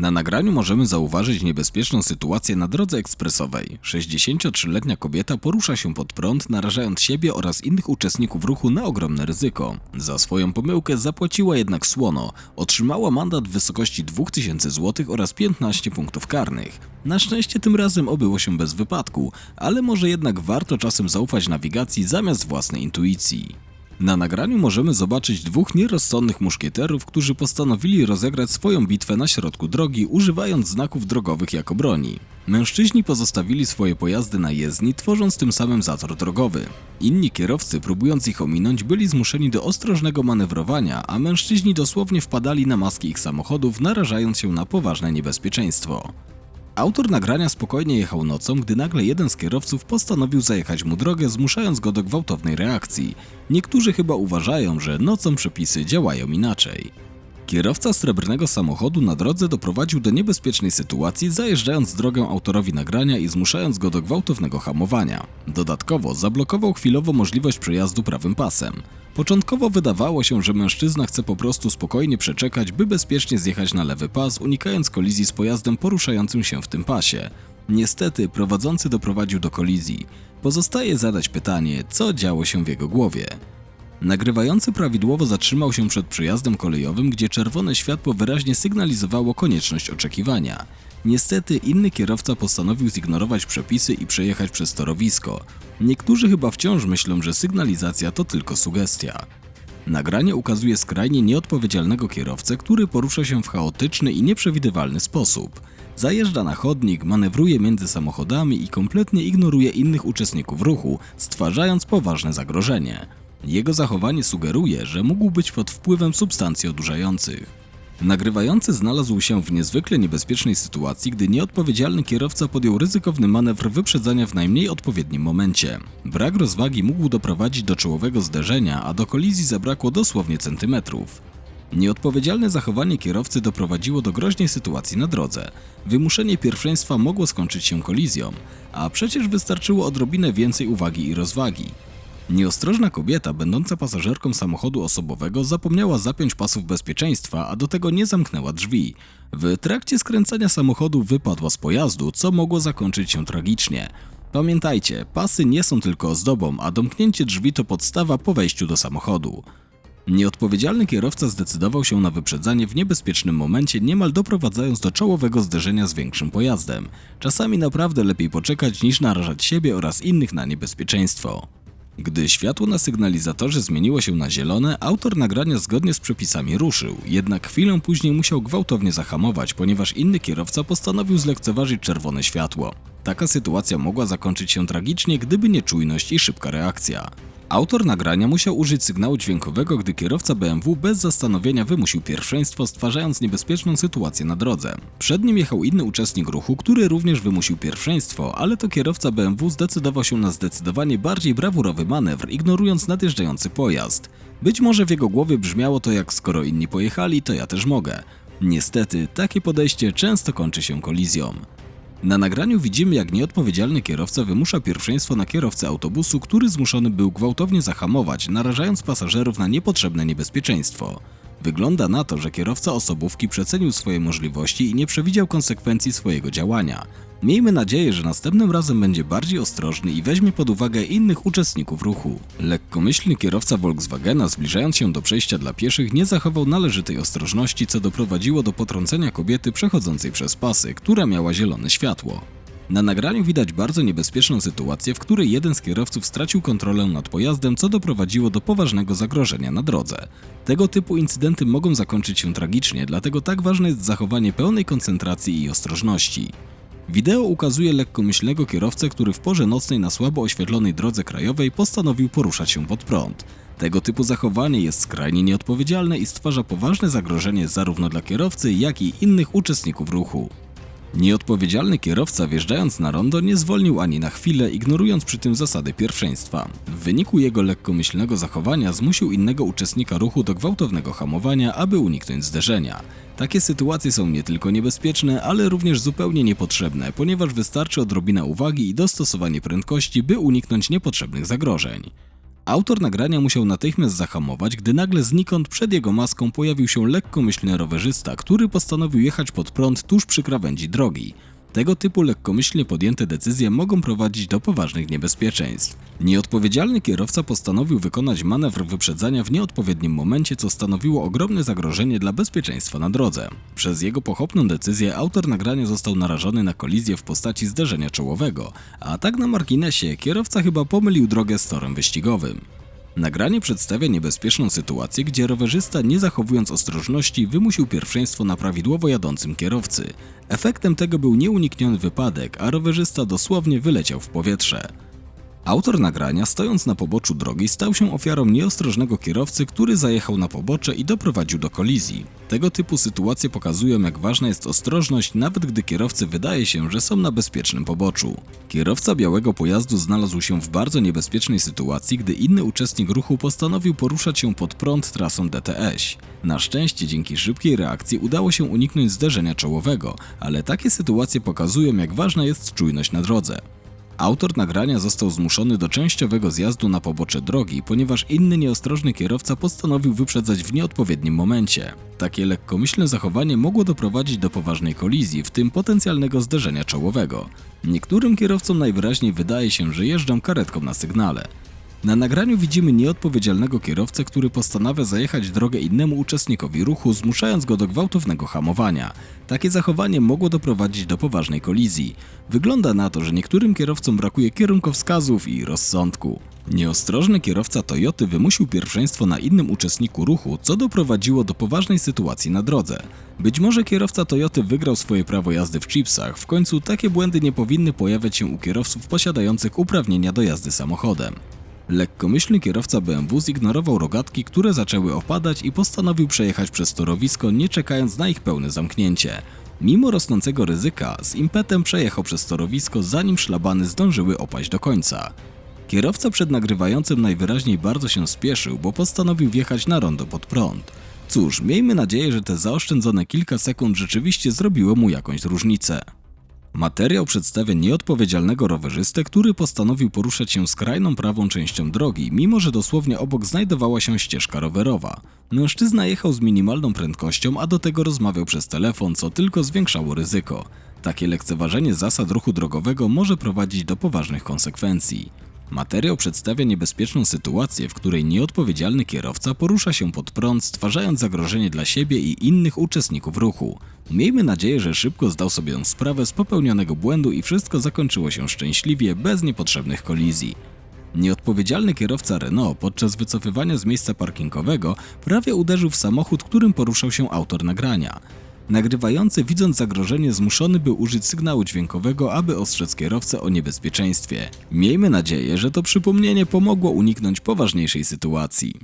Na nagraniu możemy zauważyć niebezpieczną sytuację na drodze ekspresowej. 63-letnia kobieta porusza się pod prąd, narażając siebie oraz innych uczestników ruchu na ogromne ryzyko. Za swoją pomyłkę zapłaciła jednak słono. Otrzymała mandat w wysokości 2000 zł oraz 15 punktów karnych. Na szczęście tym razem obyło się bez wypadku, ale może jednak warto czasem zaufać nawigacji zamiast własnej intuicji. Na nagraniu możemy zobaczyć dwóch nierozsądnych muszkieterów, którzy postanowili rozegrać swoją bitwę na środku drogi, używając znaków drogowych jako broni. Mężczyźni pozostawili swoje pojazdy na jezdni, tworząc tym samym zator drogowy. Inni kierowcy, próbując ich ominąć, byli zmuszeni do ostrożnego manewrowania, a mężczyźni dosłownie wpadali na maski ich samochodów, narażając się na poważne niebezpieczeństwo. Autor nagrania spokojnie jechał nocą, gdy nagle jeden z kierowców postanowił zajechać mu drogę, zmuszając go do gwałtownej reakcji. Niektórzy chyba uważają, że nocą przepisy działają inaczej. Kierowca srebrnego samochodu na drodze doprowadził do niebezpiecznej sytuacji, zajeżdżając drogę autorowi nagrania i zmuszając go do gwałtownego hamowania. Dodatkowo zablokował chwilowo możliwość przejazdu prawym pasem. Początkowo wydawało się, że mężczyzna chce po prostu spokojnie przeczekać, by bezpiecznie zjechać na lewy pas, unikając kolizji z pojazdem poruszającym się w tym pasie. Niestety prowadzący doprowadził do kolizji. Pozostaje zadać pytanie, co działo się w jego głowie. Nagrywający prawidłowo zatrzymał się przed przejazdem kolejowym, gdzie czerwone światło wyraźnie sygnalizowało konieczność oczekiwania. Niestety inny kierowca postanowił zignorować przepisy i przejechać przez torowisko. Niektórzy chyba wciąż myślą, że sygnalizacja to tylko sugestia. Nagranie ukazuje skrajnie nieodpowiedzialnego kierowcę, który porusza się w chaotyczny i nieprzewidywalny sposób. Zajeżdża na chodnik, manewruje między samochodami i kompletnie ignoruje innych uczestników ruchu, stwarzając poważne zagrożenie. Jego zachowanie sugeruje, że mógł być pod wpływem substancji odurzających. Nagrywający znalazł się w niezwykle niebezpiecznej sytuacji, gdy nieodpowiedzialny kierowca podjął ryzykowny manewr wyprzedzania w najmniej odpowiednim momencie. Brak rozwagi mógł doprowadzić do czołowego zderzenia, a do kolizji zabrakło dosłownie centymetrów. Nieodpowiedzialne zachowanie kierowcy doprowadziło do groźnej sytuacji na drodze. Wymuszenie pierwszeństwa mogło skończyć się kolizją, a przecież wystarczyło odrobinę więcej uwagi i rozwagi. Nieostrożna kobieta, będąca pasażerką samochodu osobowego, zapomniała zapiąć pasów bezpieczeństwa, a do tego nie zamknęła drzwi. W trakcie skręcania samochodu wypadła z pojazdu, co mogło zakończyć się tragicznie. Pamiętajcie, pasy nie są tylko ozdobą, a domknięcie drzwi to podstawa po wejściu do samochodu. Nieodpowiedzialny kierowca zdecydował się na wyprzedzanie w niebezpiecznym momencie, niemal doprowadzając do czołowego zderzenia z większym pojazdem. Czasami naprawdę lepiej poczekać niż narażać siebie oraz innych na niebezpieczeństwo. Gdy światło na sygnalizatorze zmieniło się na zielone, autor nagrania zgodnie z przepisami ruszył, jednak chwilę później musiał gwałtownie zahamować, ponieważ inny kierowca postanowił zlekceważyć czerwone światło. Taka sytuacja mogła zakończyć się tragicznie, gdyby nie czujność i szybka reakcja. Autor nagrania musiał użyć sygnału dźwiękowego, gdy kierowca BMW bez zastanowienia wymusił pierwszeństwo, stwarzając niebezpieczną sytuację na drodze. Przed nim jechał inny uczestnik ruchu, który również wymusił pierwszeństwo, ale to kierowca BMW zdecydował się na zdecydowanie bardziej brawurowy manewr, ignorując nadjeżdżający pojazd. Być może w jego głowie brzmiało to jak skoro inni pojechali, to ja też mogę. Niestety, takie podejście często kończy się kolizją. Na nagraniu widzimy, jak nieodpowiedzialny kierowca wymusza pierwszeństwo na kierowcę autobusu, który zmuszony był gwałtownie zahamować, narażając pasażerów na niepotrzebne niebezpieczeństwo. Wygląda na to, że kierowca osobówki przecenił swoje możliwości i nie przewidział konsekwencji swojego działania. Miejmy nadzieję, że następnym razem będzie bardziej ostrożny i weźmie pod uwagę innych uczestników ruchu. Lekkomyślny kierowca Volkswagena, zbliżając się do przejścia dla pieszych, nie zachował należytej ostrożności, co doprowadziło do potrącenia kobiety przechodzącej przez pasy, która miała zielone światło. Na nagraniu widać bardzo niebezpieczną sytuację, w której jeden z kierowców stracił kontrolę nad pojazdem, co doprowadziło do poważnego zagrożenia na drodze. Tego typu incydenty mogą zakończyć się tragicznie, dlatego tak ważne jest zachowanie pełnej koncentracji i ostrożności. Wideo ukazuje lekkomyślnego kierowcę, który w porze nocnej na słabo oświetlonej drodze krajowej postanowił poruszać się pod prąd. Tego typu zachowanie jest skrajnie nieodpowiedzialne i stwarza poważne zagrożenie zarówno dla kierowcy, jak i innych uczestników ruchu. Nieodpowiedzialny kierowca wjeżdżając na rondo nie zwolnił ani na chwilę, ignorując przy tym zasady pierwszeństwa. W wyniku jego lekkomyślnego zachowania zmusił innego uczestnika ruchu do gwałtownego hamowania, aby uniknąć zderzenia. Takie sytuacje są nie tylko niebezpieczne, ale również zupełnie niepotrzebne, ponieważ wystarczy odrobina uwagi i dostosowanie prędkości, by uniknąć niepotrzebnych zagrożeń. Autor nagrania musiał natychmiast zahamować, gdy nagle znikąd przed jego maską pojawił się lekkomyślny rowerzysta, który postanowił jechać pod prąd tuż przy krawędzi drogi. Tego typu lekkomyślnie podjęte decyzje mogą prowadzić do poważnych niebezpieczeństw. Nieodpowiedzialny kierowca postanowił wykonać manewr wyprzedzania w nieodpowiednim momencie, co stanowiło ogromne zagrożenie dla bezpieczeństwa na drodze. Przez jego pochopną decyzję autor nagrania został narażony na kolizję w postaci zderzenia czołowego, a tak na marginesie kierowca chyba pomylił drogę z torem wyścigowym. Nagranie przedstawia niebezpieczną sytuację, gdzie rowerzysta, nie zachowując ostrożności, wymusił pierwszeństwo na prawidłowo jadącym kierowcy. Efektem tego był nieunikniony wypadek, a rowerzysta dosłownie wyleciał w powietrze. Autor nagrania, stojąc na poboczu drogi, stał się ofiarą nieostrożnego kierowcy, który zajechał na pobocze i doprowadził do kolizji. Tego typu sytuacje pokazują, jak ważna jest ostrożność, nawet gdy kierowcy wydaje się, że są na bezpiecznym poboczu. Kierowca białego pojazdu znalazł się w bardzo niebezpiecznej sytuacji, gdy inny uczestnik ruchu postanowił poruszać się pod prąd trasą DTS. Na szczęście dzięki szybkiej reakcji udało się uniknąć zderzenia czołowego, ale takie sytuacje pokazują, jak ważna jest czujność na drodze. Autor nagrania został zmuszony do częściowego zjazdu na pobocze drogi, ponieważ inny nieostrożny kierowca postanowił wyprzedzać w nieodpowiednim momencie. Takie lekkomyślne zachowanie mogło doprowadzić do poważnej kolizji, w tym potencjalnego zderzenia czołowego. Niektórym kierowcom najwyraźniej wydaje się, że jeżdżą karetką na sygnale. Na nagraniu widzimy nieodpowiedzialnego kierowcę, który postanawia zajechać drogę innemu uczestnikowi ruchu, zmuszając go do gwałtownego hamowania. Takie zachowanie mogło doprowadzić do poważnej kolizji. Wygląda na to, że niektórym kierowcom brakuje kierunkowskazów i rozsądku. Nieostrożny kierowca Toyoty wymusił pierwszeństwo na innym uczestniku ruchu, co doprowadziło do poważnej sytuacji na drodze. Być może kierowca Toyoty wygrał swoje prawo jazdy w chipsach, w końcu takie błędy nie powinny pojawiać się u kierowców posiadających uprawnienia do jazdy samochodem. Lekkomyślny kierowca BMW zignorował rogatki, które zaczęły opadać i postanowił przejechać przez torowisko, nie czekając na ich pełne zamknięcie. Mimo rosnącego ryzyka, z impetem przejechał przez torowisko, zanim szlabany zdążyły opaść do końca. Kierowca przed nagrywającym najwyraźniej bardzo się spieszył, bo postanowił wjechać na rondo pod prąd. Cóż, miejmy nadzieję, że te zaoszczędzone kilka sekund rzeczywiście zrobiło mu jakąś różnicę. Materiał przedstawia nieodpowiedzialnego rowerzystę, który postanowił poruszać się skrajną prawą częścią drogi, mimo że dosłownie obok znajdowała się ścieżka rowerowa. Mężczyzna jechał z minimalną prędkością, a do tego rozmawiał przez telefon, co tylko zwiększało ryzyko. Takie lekceważenie zasad ruchu drogowego może prowadzić do poważnych konsekwencji. Materiał przedstawia niebezpieczną sytuację, w której nieodpowiedzialny kierowca porusza się pod prąd, stwarzając zagrożenie dla siebie i innych uczestników ruchu. Miejmy nadzieję, że szybko zdał sobie sprawę z popełnionego błędu i wszystko zakończyło się szczęśliwie, bez niepotrzebnych kolizji. Nieodpowiedzialny kierowca Renault podczas wycofywania z miejsca parkingowego prawie uderzył w samochód, którym poruszał się autor nagrania. Nagrywający, widząc zagrożenie, zmuszony był użyć sygnału dźwiękowego, aby ostrzec kierowcę o niebezpieczeństwie. Miejmy nadzieję, że to przypomnienie pomogło uniknąć poważniejszej sytuacji.